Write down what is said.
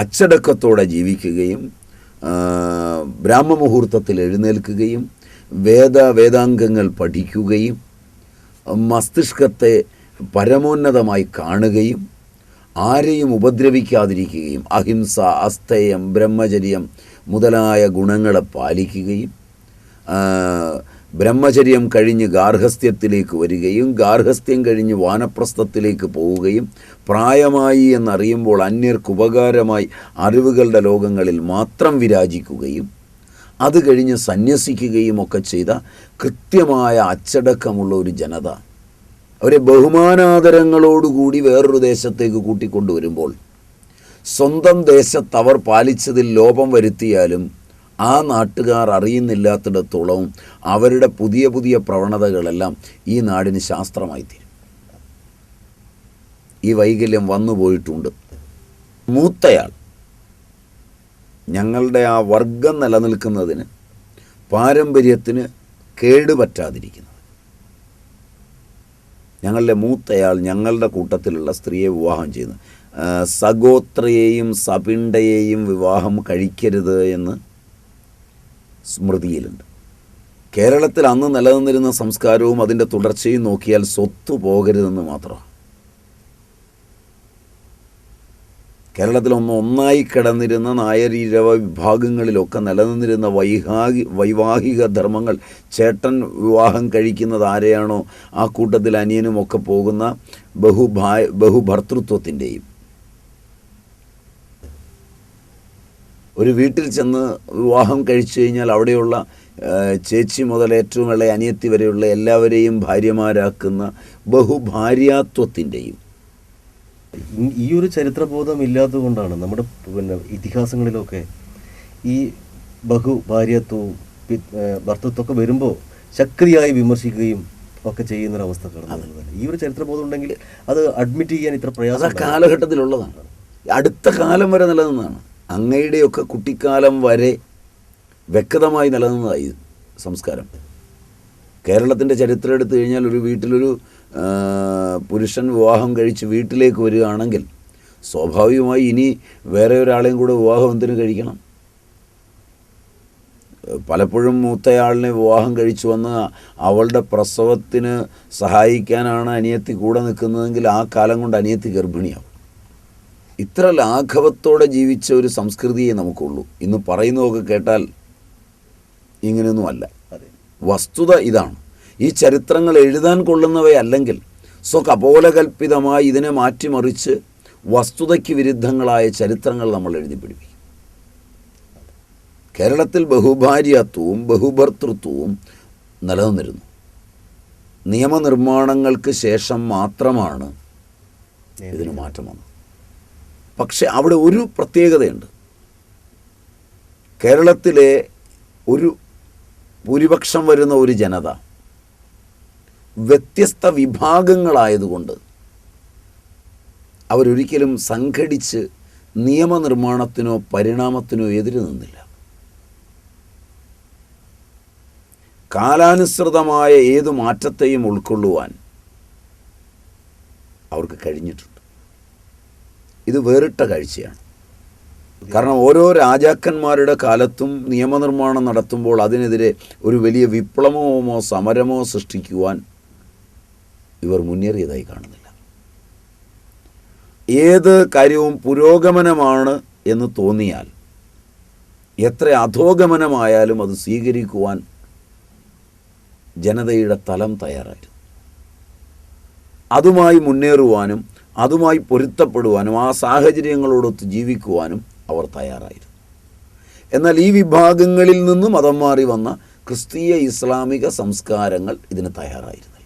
അച്ചടക്കത്തോടെ ജീവിക്കുകയും ബ്രാഹ്മമുഹൂർത്തത്തിൽ എഴുന്നേൽക്കുകയും വേദ വേദാംഗങ്ങൾ പഠിക്കുകയും മസ്തിഷ്കത്തെ പരമോന്നതമായി കാണുകയും ആരെയും ഉപദ്രവിക്കാതിരിക്കുകയും അഹിംസ അസ്ഥേയം ബ്രഹ്മചര്യം മുതലായ ഗുണങ്ങളെ പാലിക്കുകയും ബ്രഹ്മചര്യം കഴിഞ്ഞ് ഗാർഹസ്ഥ്യത്തിലേക്ക് വരികയും ഗാർഹസ്ഥ്യം കഴിഞ്ഞ് വാനപ്രസ്ഥത്തിലേക്ക് പോവുകയും പ്രായമായി എന്നറിയുമ്പോൾ അന്യർക്ക് ഉപകാരമായി അറിവുകളുടെ ലോകങ്ങളിൽ മാത്രം വിരാജിക്കുകയും അത് കഴിഞ്ഞ് സന്യസിക്കുകയും ഒക്കെ ചെയ്ത കൃത്യമായ അച്ചടക്കമുള്ള ഒരു ജനത. അവരെ ബഹുമാനാദരങ്ങളോടുകൂടി വേറൊരു ദേശത്തേക്ക് കൂട്ടിക്കൊണ്ടുവരുമ്പോൾ സ്വന്തം ദേശത്തവർ പാലിച്ചതിൽ ലോപം വരുത്തിയാലും ആ നാട്ടുകാർ അറിയുന്നില്ലാത്തിടത്തോളം അവരുടെ പുതിയ പുതിയ പ്രവണതകളെല്ലാം ഈ നാടിന് ശാസ്ത്രമായി തീരും ഈ വൈകല്യം വന്നു പോയിട്ടുണ്ട്. മൂത്തയാൾ ഞങ്ങളുടെ ആ വർഗം നിലനിൽക്കുന്നതിന് പാരമ്പര്യത്തിന് കേടുപറ്റാതിരിക്കുന്നത്. ഞങ്ങളുടെ മൂത്തയാൾ ഞങ്ങളുടെ കൂട്ടത്തിലുള്ള സ്ത്രീയെ വിവാഹം ചെയ്യുന്നു. സഗോത്രയെയും സപിണ്ടയെയും വിവാഹം കഴിക്കരുത് എന്ന് സ്മൃതിയിലുണ്ട്. കേരളത്തിൽ അന്ന് നിലനിന്നിരുന്ന സംസ്കാരവും അതിന്റെ തുടർച്ചയും നോക്കിയാൽ സ്വത്ത് പോകരുതെന്ന് മാത്രമാണ്. കേരളത്തിൽ ഒന്ന് ഒന്നായി കിടന്നിരുന്ന നായരീരവ വിഭാഗങ്ങളിലൊക്കെ നിലനിന്നിരുന്ന വൈഹാഹി വൈവാഹിക ധർമ്മങ്ങൾ ചേട്ടൻ വിവാഹം കഴിക്കുന്നത് ആരെയാണോ ആ കൂട്ടത്തിൽ അനിയനുമൊക്കെ പോകുന്ന ബഹുഭാ ബഹുഭർത്തൃത്വത്തിന്റെയും ഒരു വീട്ടിൽ ചെന്ന് വിവാഹം കഴിച്ചു കഴിഞ്ഞാൽ അവിടെയുള്ള ചേച്ചി മുതൽ ഏറ്റവും ഇളയ അനിയത്തി വരെയുള്ള എല്ലാവരെയും ഭാര്യമാരാക്കുന്ന ബഹുഭാര്യാത്വത്തിന്റെയും. ഈ- ഒരു ചരിത്രബോധം ഇല്ലാത്തതുകൊണ്ടാണ് നമ്മുടെ പിന്നെ ഇതിഹാസങ്ങളിലൊക്കെ ഈ ബഹുഭാര്യത്വവും ഭർത്തത്വമൊക്കെ വരുമ്പോൾ ശക്തിയായി വിമർശിക്കുകയും ഒക്കെ ചെയ്യുന്നൊരവസ്ഥ കടന്നു വരുന്നത് ഈ ഒരു ചരിത്രബോധം ഉണ്ടെങ്കിൽ അത് അഡ്മിറ്റ് ചെയ്യാൻ ഇത്ര പ്രയാസം കാലഘട്ടത്തിലുള്ളതാണ്. അടുത്ത കാലം വരെ നിലനിന്നതാണ് അങ്ങയുടെയൊക്കെ കുട്ടിക്കാലം വരെ വ്യക്തമായി നിലനിന്നതായി സംസ്കാരം. കേരളത്തിന്റെ ചരിത്രം എടുത്തു കഴിഞ്ഞാൽ ഒരു വീട്ടിലൊരു പുരുഷൻ വിവാഹം കഴിച്ച് വീട്ടിലേക്ക് വരികയാണെങ്കിൽ സ്വാഭാവികമായി ഇനി വേറെ ഒരാളെയും കൂടെ വിവാഹം എന്തിനു കഴിക്കണം? പലപ്പോഴും മൂത്തയാളിനെ വിവാഹം കഴിച്ചു വന്ന് അവളുടെ പ്രസവത്തിന് സഹായിക്കാനാണ് അനിയത്തി കൂടെ നിൽക്കുന്നതെങ്കിൽ ആ കാലം കൊണ്ട് അനിയത്തി ഗർഭിണിയാവും. ഇത്ര ലാഘവത്തോടെ ജീവിച്ച ഒരു സംസ്കൃതിയെ നമുക്കുള്ളൂ. ഇന്ന് പറയുന്നതൊക്കെ കേട്ടാൽ ഇങ്ങനെയൊന്നുമല്ല വസ്തുത ഇതാണ്. ഈ ചരിത്രങ്ങൾ എഴുതാൻ കൊള്ളുന്നവയല്ലെങ്കിൽ സ്വകപോലകൽപിതമായി ഇതിനെ മാറ്റിമറിച്ച് വസ്തുതയ്ക്ക് വിരുദ്ധങ്ങളായ ചരിത്രങ്ങൾ നമ്മൾ എഴുതി പിടിപ്പിക്കും. കേരളത്തിൽ ബഹുഭാര്യത്വവും ബഹുഭർത്തൃത്വവും നിലനിന്നിരുന്നു. നിയമനിർമ്മാണങ്ങൾക്ക് ശേഷം മാത്രമാണ് ഇതിന് മാറ്റം വന്നത്. പക്ഷെ അവിടെ ഒരു പ്രത്യേകതയുണ്ട്. കേരളത്തിലെ ഒരു ഭൂരിപക്ഷം വരുന്ന ഒരു ജനത വ്യത്യസ്ത വിഭാഗങ്ങളായതുകൊണ്ട് അവരൊരിക്കലും സംഘടിച്ച് നിയമനിർമ്മാണത്തിനോ പരിണാമത്തിനോ എതിര് നിന്നില്ല. കാലാനുസൃതമായ ഏതു മാറ്റത്തെയും ഉൾക്കൊള്ളുവാൻ അവർക്ക് കഴിഞ്ഞിട്ടുണ്ട്. ഇത് വേറിട്ട കാഴ്ചയാണ്. കാരണം ഓരോ രാജാക്കന്മാരുടെ കാലത്തും നിയമനിർമ്മാണം നടത്തുമ്പോൾ അതിനെതിരെ ഒരു വലിയ വിപ്ലവമോ സമരമോ സൃഷ്ടിക്കുവാൻ ഇവർ മുന്നേറിയതായി കാണുന്നില്ല. ഏത് കാര്യവും പുരോഗമനമാണ് എന്ന് തോന്നിയാൽ എത്ര അധോഗമനമായാലും അത് സ്വീകരിക്കുവാൻ ജനതയുടെ തലം തയ്യാറായിരുന്നു. അതുമായി മുന്നേറുവാനും അതുമായി പൊരുത്തപ്പെടുവാനും ആ സാഹചര്യങ്ങളോടൊത്ത് ജീവിക്കുവാനും അവർ തയ്യാറായിരുന്നു. എന്നാൽ ഈ വിഭാഗങ്ങളിൽ നിന്ന് മതം മാറി വന്ന ക്രിസ്തീയ ഇസ്ലാമിക സംസ്കാരങ്ങൾ ഇതിന് തയ്യാറായിരുന്നില്ല.